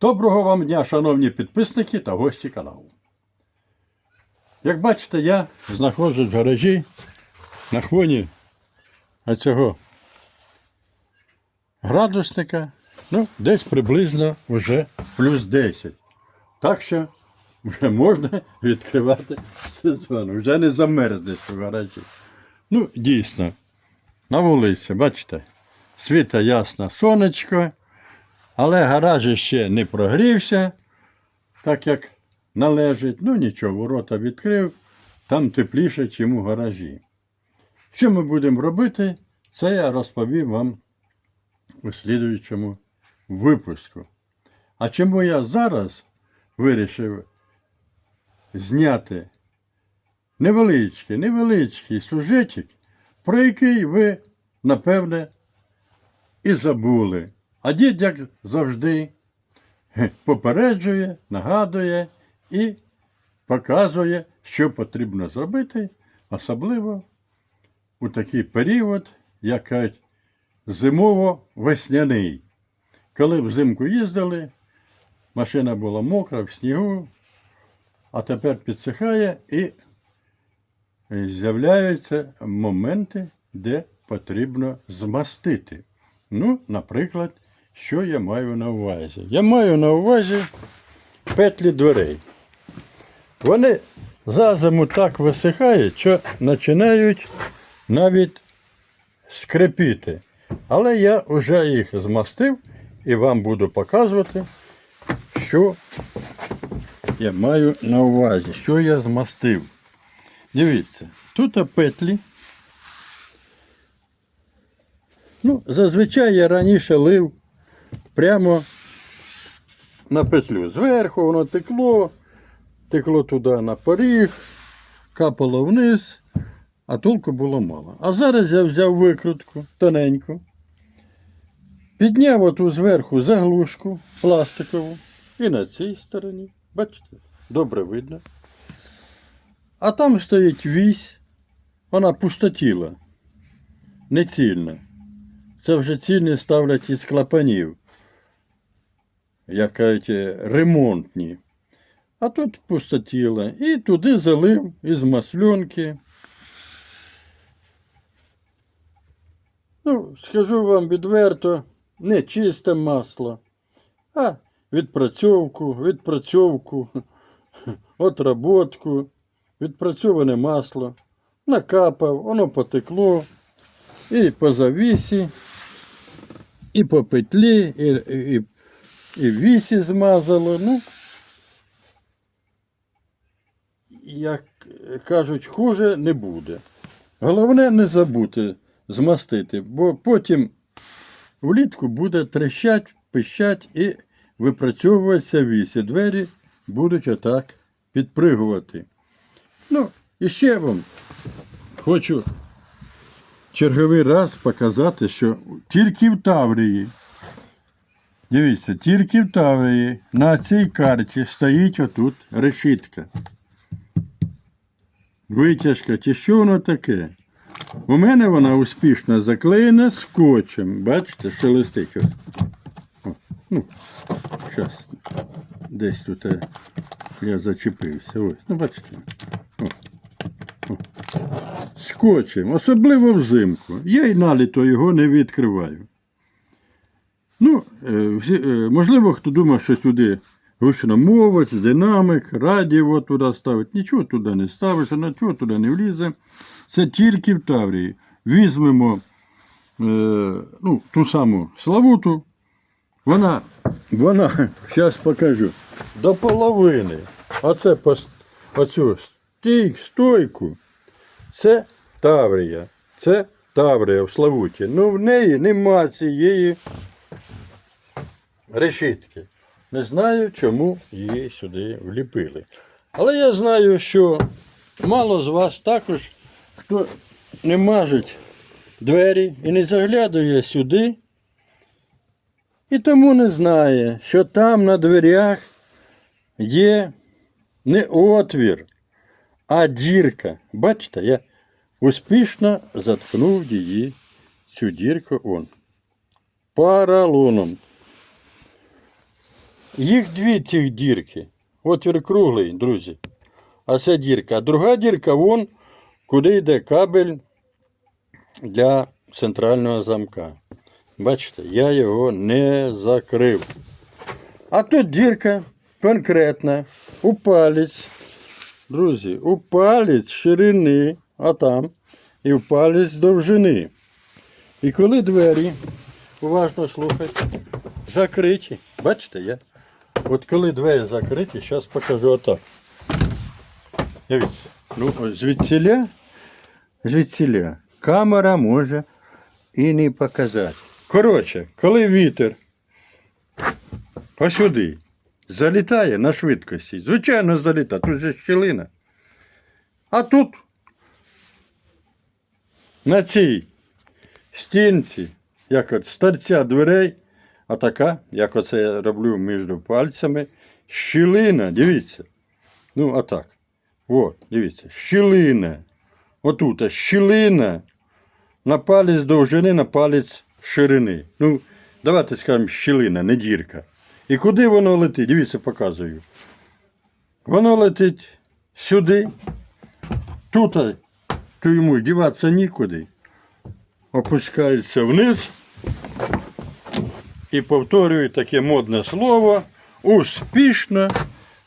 Доброго вам дня, шановні підписники та гості каналу. Як бачите, я знаходжусь в гаражі на хвоні цього градусника, ну, десь приблизно вже плюс 10. Так що вже можна відкривати сезон. Вже не замерзнеш у гаражі. Ну, дійсно, на вулиці, бачите, світа ясна сонечко, але гараж ще не прогрівся, так як належить. Ну нічого, ворота відкрив, там тепліше, ніж у гаражі. Що ми будемо робити, це я розповім вам у слідуючому випуску. А чому я зараз вирішив зняти невеличкий, невеличкий сюжетик, про який ви, напевне, і забули. А дід, як завжди, попереджує, нагадує і показує, що потрібно зробити, особливо у такий період, як кажуть, зимово-весняний. Коли взимку їздили, машина була мокра в снігу, а тепер підсихає і з'являються моменти, де потрібно змастити. Ну, наприклад, що я маю на увазі? Я маю на увазі петлі дверей. Вони за зиму так висихають, що починають навіть скрипіти. Але я вже їх змастив і вам буду показувати, що я маю на увазі, що я змастив. Дивіться, тут петлі. Ну, зазвичай я раніше лив прямо на петлю. Зверху воно текло, текло туди на поріг, капало вниз, а толку було мало. А зараз я взяв викрутку тоненьку, підняв оту зверху заглушку пластикову і на цій стороні. Бачите, добре видно. А там стоїть вісь, вона пустотіла, нецільна. Це вже цільні ставлять із клапанів, як кажуть, ремонтні. А тут пустотіла. І туди залив із масльонки. Ну, скажу вам відверто, не чисте масло, а відпрацьовку, відпрацьовку, отработку, відпрацьоване масло. Накапав, воно потекло. І по завісі, і по петлі, і, і, і вісі змазало. Ну, як кажуть, хуже не буде. Головне не забути змастити, бо потім влітку буде трещать, пищать і випрацьовуватися вісі. Двері будуть отак підпригувати. Ну, і ще вам хочу черговий раз показати, що тільки в Таврії, дивіться, тільки в Таврії на цій карті стоїть отут решітка. Витяжка, чи що воно таке? У мене вона успішно заклеєна скотчем. Бачите, шелестить. О, ну, зараз десь тут е, я зачепився. Ось, ну бачите. О, о. Скотчем, особливо взимку. Я й наліто його не відкриваю. Ну, е, е, можливо, хто думає, що сюди гучномовець, динамик, радіо туди ставить. Нічого туди не ставиш, нічого туди не влізе. Це тільки в Таврії. Візьмемо е, ну, ту саму Славуту. Вона, вона, зараз покажу, до половини. Оце по, оцю стійк, стойку. Це Таврія. Це Таврія в Славуті. Ну в неї нема цієї решітки. Не знаю, чому її сюди вліпили. Але я знаю, що мало з вас також, хто не мажуть двері і не заглядує сюди, і тому не знає, що там на дверях є не отвір, а дірка. Бачите, я успішно заткнув її, цю дірку он. Паралоном. Їх дві ті дірки. Отвір круглий, друзі. А це дірка. А друга дірка вон, куди йде кабель для центрального замка. Бачите, я його не закрив. А тут дірка конкретна, у палець. Друзі, у палець ширини, а там, і в палець довжини. І коли двері, уважно слухайте, закриті. Бачите, я. От коли двері закриті, зараз покажу отак. Дивіться. Ну, звідсіля, звідсіля. Камера може і не показати. Коротше, коли вітер посюди залітає на швидкості, звичайно, залітає, тут же щілина. А тут на цій стінці, як от старця дверей, а така, як оце я роблю між пальцями, щілина, дивіться. Ну, а так. О, дивіться, щілина. Отут щілина на палець довжини, на палець ширини. Ну, давайте скажемо щілина, не дірка. І куди воно летить? Дивіться, показую. Воно летить сюди. Тут, то йому діватися нікуди. Опускається вниз. І повторюю таке модне слово. Успішно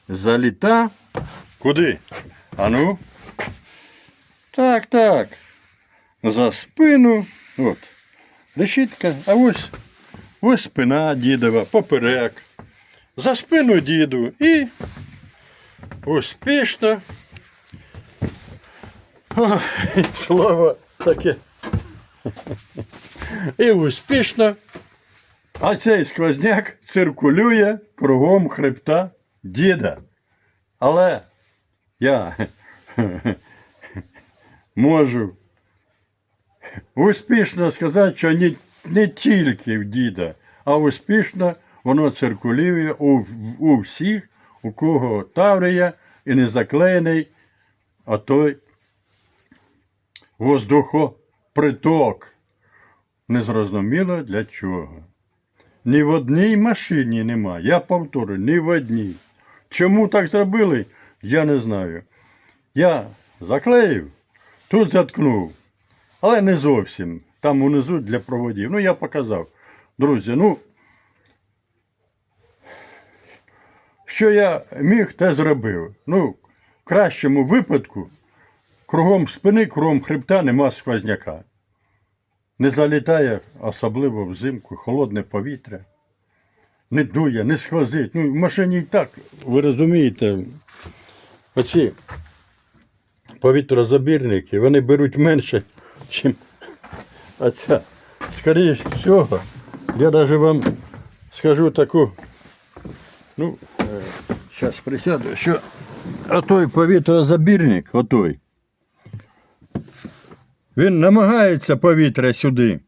заліта. Куди? Ану. Так, так. За спину. От. Решітка. А ось ось спина дідова, поперек. За спину діду і успішно. Ой, слово таке. І успішно. А цей сквозняк циркулює кругом хребта діда. Але я можу успішно сказати, що не, не тільки в діда, а успішно воно циркулює у, у всіх, у кого Таврія і не заклеєний, а той воздухоприток. Незрозуміло для чого. Ні в одній машині нема. Я повторю, ні в одній. Чому так зробили, я не знаю. Я заклеїв, тут заткнув, але не зовсім. Там унизу для проводів. Ну, я показав. Друзі, ну, що я міг, те зробив. Ну, в кращому випадку, кругом спини, кругом хребта нема сквозняка. Не залітає, особливо взимку, холодне повітря. Не дує, не сквозить. Ну, в машині і так, ви розумієте, оці повітрозабірники, вони беруть менше, ніж оця. Скоріше всього, я навіть вам скажу таку, ну, зараз присяду, що отой повітрозабірник, отой, він намагається повітря сюди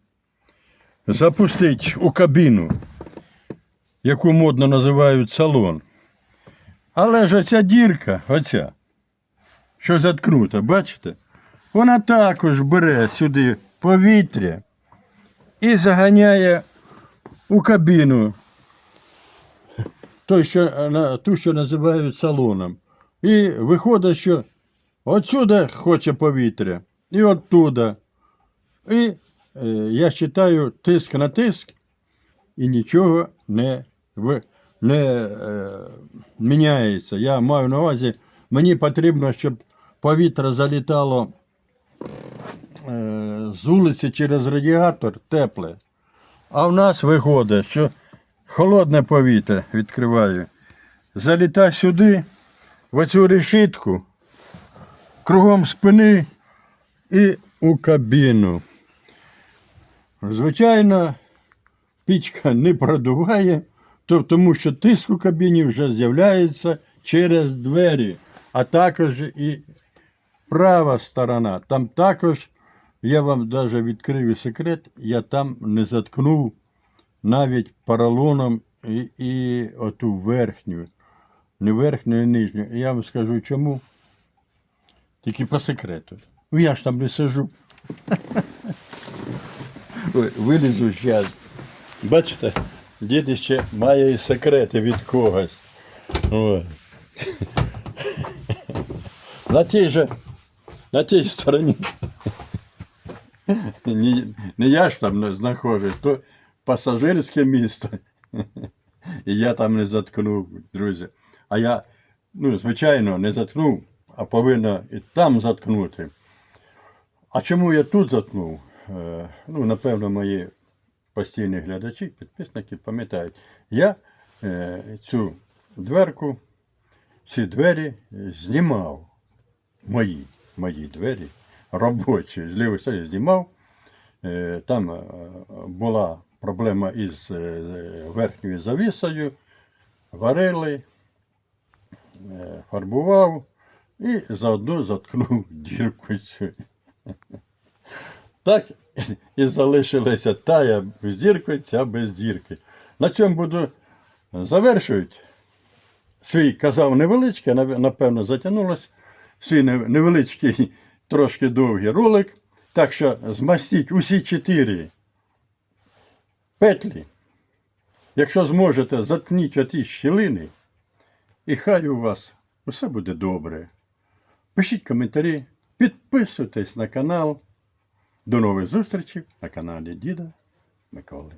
запустити у кабіну, яку модно називають салон. Але ж оця дірка, оця, що заткнута, бачите? Вона також бере сюди повітря і заганяє у кабіну той, що, ту, що називають салоном. І виходить, що отсюди хоче повітря, і оттуда. І е, я вважаю тиск на тиск, і нічого не, в, не е, міняється. Я маю на увазі, мені потрібно, щоб повітря залітало е, з вулиці через радіатор тепле. А в нас виходить, що холодне повітря відкриваю. Заліта сюди, в оцю решітку, кругом спини і у кабіну. Звичайно, пічка не продуває, то- тому що тиск у кабіні вже з'являється через двері, а також і права сторона. Там також, я вам навіть відкрию секрет, я там не заткнув навіть поролоном і, і оту верхню. Не верхню, а нижню. Я вам скажу чому. Тільки по секрету. Ну я ж там не сижу. Ой, Вилізу зараз. Бачите, дід ще має і секрети від когось. От. На тій же, на тій стороні. Не, не я ж там знаходжусь, то пасажирське місто. І я там не заткнув, друзі. А я, ну, звичайно, не заткнув, а повинен і там заткнути. А чому я тут заткнув? Е, Ну, напевно, мої постійні глядачі, підписники пам'ятають. Я е, цю дверку, ці двері е, знімав. Мої, мої двері, робочі, з лівої сторони знімав. Там була проблема із верхньою завісою. Варили, фарбував і заодно заткнув дірку цю. Так і залишилася тая з діркою, ця без дірки. На цьому буду завершують. Свій казав невеличкий, напевно, затягнулося. Свій невеличкий, трошки довгий ролик. Так що змастіть усі чотири петлі. Якщо зможете, заткніть оті щілини, і хай у вас усе буде добре. Пишіть коментарі, підписуйтесь на канал. До нових зустрічей на каналі Діда Миколи.